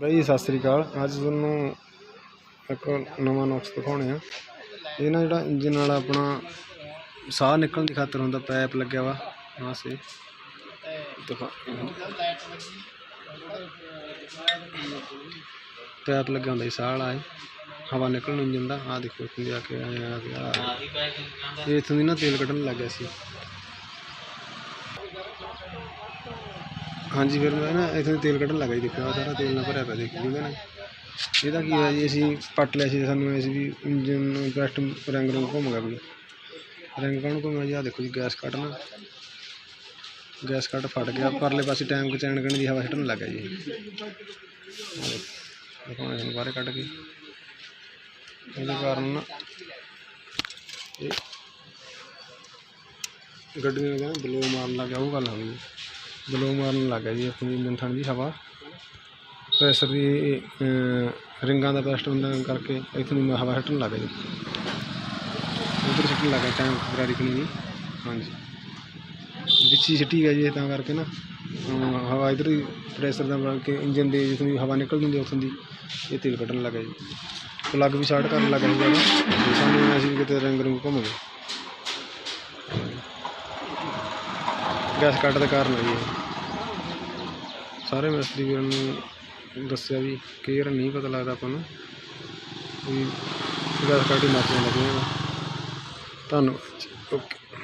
ਬਾਈ, ਸਤਿ ਸ੍ਰੀ ਅਕਾਲ। ਅੱਜ ਤੁਹਾਨੂੰ ਇੱਕ ਨਵਾਂ ਨੁਕਸ ਦਿਖਾਉਣੇ ਆ। ਇਹ ਨਾ ਜਿਹੜਾ ਇੰਜਨ ਵਾਲਾ ਆਪਣਾ ਸਾਹ ਨਿਕਲਣ ਦੀ ਖਾਤਰ ਹੁੰਦਾ ਪੈਪ ਲੱਗਿਆ ਵਾ। ਆਹ ਸੇ ਦਿਖਾ। ਪਾਈਪ ਲੱਗਿਆ ਹੁੰਦਾ ਜੀ ਸਾਹ ਵਾਲਾ ਇਹ। ਹਵਾ ਨਿਕਲਣ ਇੰਜਨ ਦਾ ਆਹ ਦੇਖੋ, ਇੱਥੇ ਆ ਕੇ ਆਏ ਆ ਗਿਆ ਇਹ ਇੱਥੋਂ ਦੀ ਨਾ ਤੇਲ ਕੱਢਣ ਲੱਗ ਗਿਆ ਸੀ। ਹਾਂਜੀ, ਫਿਰ ਮੈਂ ਨਾ ਇੱਥੇ ਤੇਲ ਕੱਢਣ ਲੱਗਾ ਜੀ, ਦੇਖਿਆ ਸਾਰਾ ਤੇਲ ਨਾਲ ਭਰਿਆ ਪਿਆ ਦੇਖੀ ਉਹਦੇ ਨਾਲ। ਇਹਦਾ ਕੀ ਹੋਇਆ ਜੀ, ਅਸੀਂ ਪੱਟ ਲਿਆ ਸੀ, ਸਾਨੂੰ ਐਸੀ ਵੀ ਇੰਜਨ ਬੈਸਟ ਰੰਗ ਰੰਗ ਘੁੰਮ ਗਿਆ ਵੀ। ਰੰਗ ਕਾਹਨੂੰ ਘੁੰਮਿਆ ਜੀ, ਆਹ ਦੇਖੋ ਜੀ, ਗੈਸ ਕੱਢਣਾ। ਗੈਸ ਕੱਟ ਫਟ ਗਿਆ, ਪਰਲੇ ਪਾਸੇ ਟੈਂਕ ਚੈਨ ਕਣ ਦੀ ਹਵਾ ਛੱਡਣ ਲੱਗ ਗਿਆ ਜੀ। ਦੇਖੋ ਦਿਖਾਉਣਾ ਬਾਹਰ ਕੱਢ ਕੇ। ਇਹਦੇ ਕਾਰਨ ਨਾ ਇਹ ਗੱਡੀ ਨੇ ਕਹਿੰਦਾ ਬਲੋ ਮਾਰਨ ਲੱਗ ਗਿਆ, ਉਹ ਗੱਲ ਹੋ ਗਈ। ਬਲੋ ਮਾਰਨ ਲੱਗ ਗਿਆ ਜੀ ਆਪਣੀ ਇੰਜਨ ਥਣ ਦੀ ਹਵਾ। ਪ੍ਰੈਸ਼ਰ ਦੀ ਰਿੰਗਾਂ ਦਾ ਬੈਸਟ ਹੁੰਦਾ ਕਰਕੇ ਇੱਥੋਂ ਦੀ ਹਵਾ ਹਟਣ ਲੱਗ ਗਈ। ਉਧਰ ਸਿੱਟਣ ਲੱਗ ਗਿਆ ਟਾਈਮ ਗਰਾਰੀ ਕਣੀ ਜੀ ਹਾਂਜੀ। ਵਿੱਚ ਹੀ ਸਿੱਟੀ ਗਿਆ ਜੀ ਇਹ ਤਾਂ ਕਰਕੇ ਨਾ। ਹਵਾ ਇਧਰ ਹੀ ਪ੍ਰੈਸ਼ਰ ਦਾ ਬਣ ਕੇ ਇੰਜਨ ਦੇ ਜਿੱਥੋਂ ਦੀ ਹਵਾ ਨਿਕਲਦੀ ਹੁੰਦੀ ਉੱਥੋਂ ਦੀ ਇਹ ਤੇਲ ਕੱਢਣ ਲੱਗਾ ਜੀ। ਪਲੱਗ ਵੀ ਸ਼ਾਰਟ ਕਰਨ ਲੱਗਾ ਜੀ ਸਾਨੂੰ ਅਸੀਂ ਕਿਤੇ ਰੰਗ ਰੰਗ ਘੁੰਮ ਗਏ। ਗੈਸ ਕੱਟ ਦੇ ਕਾਰਨ ਹੋਈ ਇਹ ਸਾਰੇ ਮਿਸਤਰੀ ਵੀਰਾਂ ਨੂੰ ਦੱਸਿਆ ਵੀ ਕਈ ਵਾਰ ਨਹੀਂ ਪਤਾ ਲੱਗਦਾ ਆਪਾਂ ਨੂੰ ਵੀ ਗੈਸ ਕੱਟ ਹੀ ਮਰ ਜਾਂਦਾ ਕਈਆਂ ਦਾ ਧੰਨਵਾਦ। ਓਕੇ।